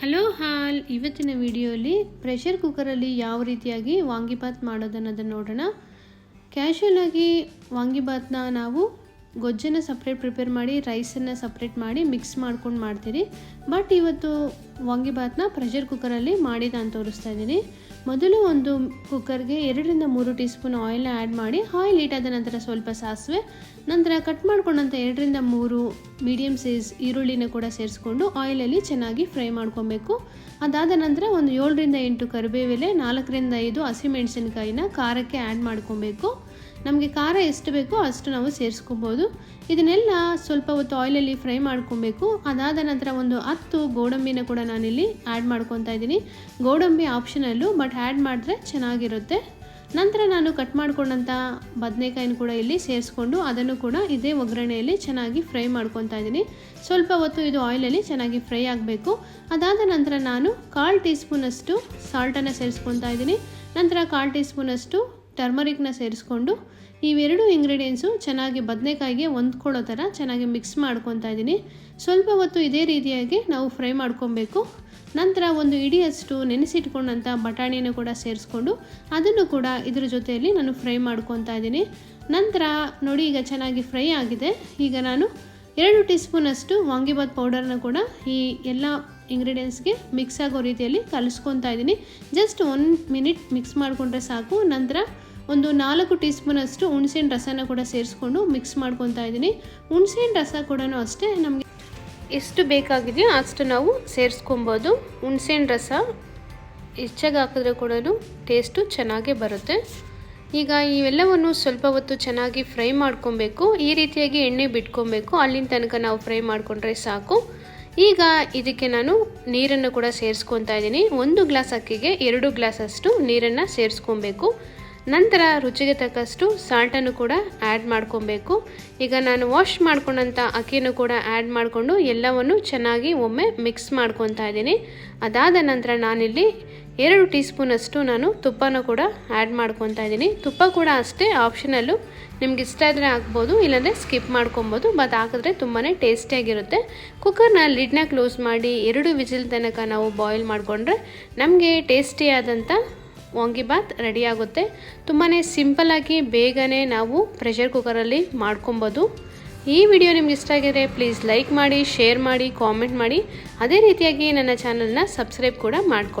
Hello ಹಾಲ್ ಇವತ್ತಿನ ವಿಡಿಯೋಲಿ pressure ಕುಕ್ಕರಲ್ಲಿ ಯಾವ ರೀತಿಯಾಗಿ ವಾಂಗಿಬಾತ್ ಮಾಡೋದನ್ನೋದನ್ನು ನೋಡೋಣ. ಕ್ಯಾಶುಯಲ್ ಆಗಿ ವಾಂಗಿಬಾತ್ನ ನಾವು ಗೊಜ್ಜನ್ನು ಸಪ್ರೇಟ್ ಪ್ರಿಪೇರ್ ಮಾಡಿ ರೈಸನ್ನು ಸಪ್ರೇಟ್ ಮಾಡಿ ಮಿಕ್ಸ್ ಮಾಡ್ಕೊಂಡು ಮಾಡ್ತೀರಿ. ಬಟ್ ಇವತ್ತು ವಾಂಗಿಬಾತ್ನ ಪ್ರೆಷರ್ ಕುಕ್ಕರಲ್ಲಿ ಮಾಡಿ ನಾನು ತೋರಿಸ್ತಾ ಇದ್ದೀನಿ. ಮೊದಲು ಒಂದು ಕುಕ್ಕರ್ಗೆ ಎರಡರಿಂದ ಮೂರು ಟೀ ಸ್ಪೂನ್ ಆಯಿಲ್ನ ಆ್ಯಡ್ ಮಾಡಿ ಆಯಿಲ್ ಹೀಟಾದ ನಂತರ ಸ್ವಲ್ಪ ಸಾಸಿವೆ, ನಂತರ ಕಟ್ ಮಾಡ್ಕೊಂಡಂಥ ಎರಡರಿಂದ ಮೂರು ಮೀಡಿಯಮ್ ಸೈಜ್ ಈರುಳ್ಳಿನ ಕೂಡ ಸೇರಿಸ್ಕೊಂಡು ಆಯಿಲಲ್ಲಿ ಚೆನ್ನಾಗಿ ಫ್ರೈ ಮಾಡ್ಕೊಬೇಕು. ಅದಾದ ನಂತರ ಒಂದು ಏಳರಿಂದ ಎಂಟು ಕರಿಬೇವೆಲೆ, ನಾಲ್ಕರಿಂದ ಐದು ಹಸಿಮೆಣಸಿನ್ಕಾಯಿನ ಖಾರಕ್ಕೆ ಆ್ಯಡ್ ಮಾಡ್ಕೊಬೇಕು. ನಮಗೆ ಖಾರ ಎಷ್ಟು ಬೇಕೋ ಅಷ್ಟು ನಾವು ಸೇರಿಸ್ಕೊಬೋದು. ಇದನ್ನೆಲ್ಲ ಸ್ವಲ್ಪ ಹೊತ್ತು ಆಯಿಲಲ್ಲಿ ಫ್ರೈ ಮಾಡ್ಕೊಬೇಕು. ಅದಾದ ನಂತರ ಒಂದು ಹತ್ತು ಗೋಡಂಬಿನ ಕೂಡ ನಾನಿಲ್ಲಿ ಆ್ಯಡ್ ಮಾಡ್ಕೊತಾ ಇದ್ದೀನಿ. ಗೋಡಂಬಿ ಆಪ್ಷನಲ್ಲು ಬಟ್ ಆ್ಯಡ್ ಮಾಡಿದ್ರೆ ಚೆನ್ನಾಗಿರುತ್ತೆ. ನಂತರ ನಾನು ಕಟ್ ಮಾಡ್ಕೊಂಡಂಥ ಬದನೆಕಾಯಿನ ಕೂಡ ಇಲ್ಲಿ ಸೇರಿಸ್ಕೊಂಡು ಅದನ್ನು ಕೂಡ ಇದೇ ಒಗ್ಗರಣೆಯಲ್ಲಿ ಚೆನ್ನಾಗಿ ಫ್ರೈ ಮಾಡ್ಕೊತಾ ಇದ್ದೀನಿ. ಸ್ವಲ್ಪ ಹೊತ್ತು ಇದು ಆಯಿಲಲ್ಲಿ ಚೆನ್ನಾಗಿ ಫ್ರೈ ಆಗಬೇಕು. ಅದಾದ ನಂತರ ನಾನು ಕಾಲು ಟೀ ಸ್ಪೂನಷ್ಟು ಸಾಲ್ಟನ್ನು ಸೇರಿಸ್ಕೊತಾ ಇದ್ದೀನಿ. ನಂತರ ಕಾಲು ಟೀ ಸ್ಪೂನಷ್ಟು ಟರ್ಮರಿಕ್ನ ಸೇರಿಸ್ಕೊಂಡು ಇವೆರಡು ಇಂಗ್ರೀಡಿಯೆಂಟ್ಸು ಚೆನ್ನಾಗಿ ಬದನೆಕಾಯಿಗೆ ಹೊಂದ್ಕೊಳ್ಳೋ ಥರ ಚೆನ್ನಾಗಿ ಮಿಕ್ಸ್ ಮಾಡ್ಕೊತಾ ಇದ್ದೀನಿ. ಸ್ವಲ್ಪ ಹೊತ್ತು ಇದೇ ರೀತಿಯಾಗಿ ನಾವು ಫ್ರೈ ಮಾಡ್ಕೊಬೇಕು. ನಂತರ ಒಂದು ಇಡಿಯಷ್ಟು ನೆನೆಸಿಟ್ಕೊಂಡಂಥ ಬಟಾಣಿಯನ್ನು ಕೂಡ ಸೇರಿಸ್ಕೊಂಡು ಅದನ್ನು ಕೂಡ ಇದ್ರ ಜೊತೆಯಲ್ಲಿ ನಾನು ಫ್ರೈ ಮಾಡ್ಕೊತಾ ಇದ್ದೀನಿ. ನಂತರ ನೋಡಿ ಈಗ ಚೆನ್ನಾಗಿ ಫ್ರೈ ಆಗಿದೆ. ಈಗ ನಾನು ಎರಡು ಟೀ ಸ್ಪೂನಷ್ಟು ವಾಂಗಿಬಾತ್ ಪೌಡರ್ನ ಕೂಡ ಈ ಎಲ್ಲ ಇಂಗ್ರೀಡಿಯೆಂಟ್ಸ್ಗೆ ಮಿಕ್ಸ್ ಆಗೋ ರೀತಿಯಲ್ಲಿ ಕಲಿಸ್ಕೊತಾ ಇದ್ದೀನಿ. ಜಸ್ಟ್ ಒನ್ ಮಿನಿಟ್ ಮಿಕ್ಸ್ ಮಾಡಿಕೊಂಡ್ರೆ ಸಾಕು. ನಂತರ ಒಂದು ನಾಲ್ಕು ಟೀ ಸ್ಪೂನಷ್ಟು ಹುಣಸೆಹಣ್ಣು ರಸನ ಕೂಡ ಸೇರಿಸ್ಕೊಂಡು ಮಿಕ್ಸ್ ಮಾಡ್ಕೊತಾ ಇದ್ದೀನಿ. ಹುಣಸೆಹಣ್ಣು ರಸ ಕೂಡ ಅಷ್ಟೇ ನಮಗೆ ಎಷ್ಟು ಬೇಕಾಗಿದೆಯೋ ಅಷ್ಟು ನಾವು ಸೇರಿಸ್ಕೊಬೋದು. ಹುಣಸೆಹಣ್ಣು ರಸ ಹೆಚ್ಚಾಗಿ ಹಾಕಿದ್ರೆ ಕೂಡ ಟೇಸ್ಟು ಚೆನ್ನಾಗೇ ಬರುತ್ತೆ. ಈಗ ಇವೆಲ್ಲವನ್ನು ಸ್ವಲ್ಪ ಹೊತ್ತು ಚೆನ್ನಾಗಿ ಫ್ರೈ ಮಾಡ್ಕೊಬೇಕು. ಈ ರೀತಿಯಾಗಿ ಎಣ್ಣೆ ಬಿಟ್ಕೊಬೇಕು. ಅಲ್ಲಿನ ತನಕ ನಾವು ಫ್ರೈ ಮಾಡಿಕೊಂಡ್ರೆ ಸಾಕು. ಈಗ ಇದಕ್ಕೆ ನಾನು ನೀರನ್ನು ಕೂಡ ಸೇರಿಸ್ಕೊತಾ ಇದ್ದೀನಿ. ಒಂದು ಗ್ಲಾಸ್ ಅಕ್ಕಿಗೆ ಎರಡು ಗ್ಲಾಸಷ್ಟು ನೀರನ್ನು ಸೇರಿಸ್ಕೊಬೇಕು. ನಂತರ ರುಚಿಗೆ ತಕ್ಕಷ್ಟು ಸಾಲ್ಟನ್ನು ಕೂಡ ಆ್ಯಡ್ ಮಾಡ್ಕೊಬೇಕು. ಈಗ ನಾನು ವಾಶ್ ಮಾಡ್ಕೊಂಡಂಥ ಅಕ್ಕಿಯನ್ನು ಕೂಡ ಆ್ಯಡ್ ಮಾಡಿಕೊಂಡು ಎಲ್ಲವನ್ನು ಚೆನ್ನಾಗಿ ಒಮ್ಮೆ ಮಿಕ್ಸ್ ಮಾಡ್ಕೊತಾ ಇದ್ದೀನಿ. ಅದಾದ ನಂತರ ನಾನಿಲ್ಲಿ ಎರಡು ಟೀ ಸ್ಪೂನಷ್ಟು ನಾನು ತುಪ್ಪನೂ ಕೂಡ ಆ್ಯಡ್ ಮಾಡ್ಕೊತಾ ಇದ್ದೀನಿ. ತುಪ್ಪ ಕೂಡ ಅಷ್ಟೇ ಆಪ್ಷನಲ್ಲು ನಿಮ್ಗೆ ಇಷ್ಟ ಆದರೆ ಹಾಕ್ಬೋದು, ಇಲ್ಲಾಂದರೆ ಸ್ಕಿಪ್ ಮಾಡ್ಕೊಬೋದು ಬಟ್ ಹಾಕಿದ್ರೆ ತುಂಬಾ ಟೇಸ್ಟಿಯಾಗಿರುತ್ತೆ ಕುಕ್ಕರ್ನ ಲಿಡ್ನ ಕ್ಲೋಸ್ ಮಾಡಿ ಎರಡು ವಿಜಿಲ್ ತನಕ ನಾವು ಬಾಯ್ಲ್ ಮಾಡಿಕೊಂಡ್ರೆ ನಮಗೆ ಟೇಸ್ಟಿಯಾದಂಥ ವಾಂಗಿಬಾತ್ ರೆಡಿಯಾಗುತ್ತೆ ತುಂಬಾ ಸಿಂಪಲ್ಲಾಗಿ ಬೇಗನೆ ನಾವು ಪ್ರೆಷರ್ ಕುಕ್ಕರಲ್ಲಿ ಮಾಡ್ಕೊಬೋದು. ಈ ವಿಡಿಯೋ ನಿಮ್ಗೆ ಇಷ್ಟ ಆಗಿದ್ರೆ ಪ್ಲೀಸ್ ಲೈಕ್ ಮಾಡಿ ಶೇರ್ ಮಾಡಿ ಕಾಮೆಂಟ್ ಮಾಡಿ. ಅದೇ ರೀತಿಯಾಗಿ ನನ್ನ ಚಾನಲ್ನ ಸಬ್ಸ್ಕ್ರೈಬ್ ಕೂಡ ಮಾಡ್ಕೊ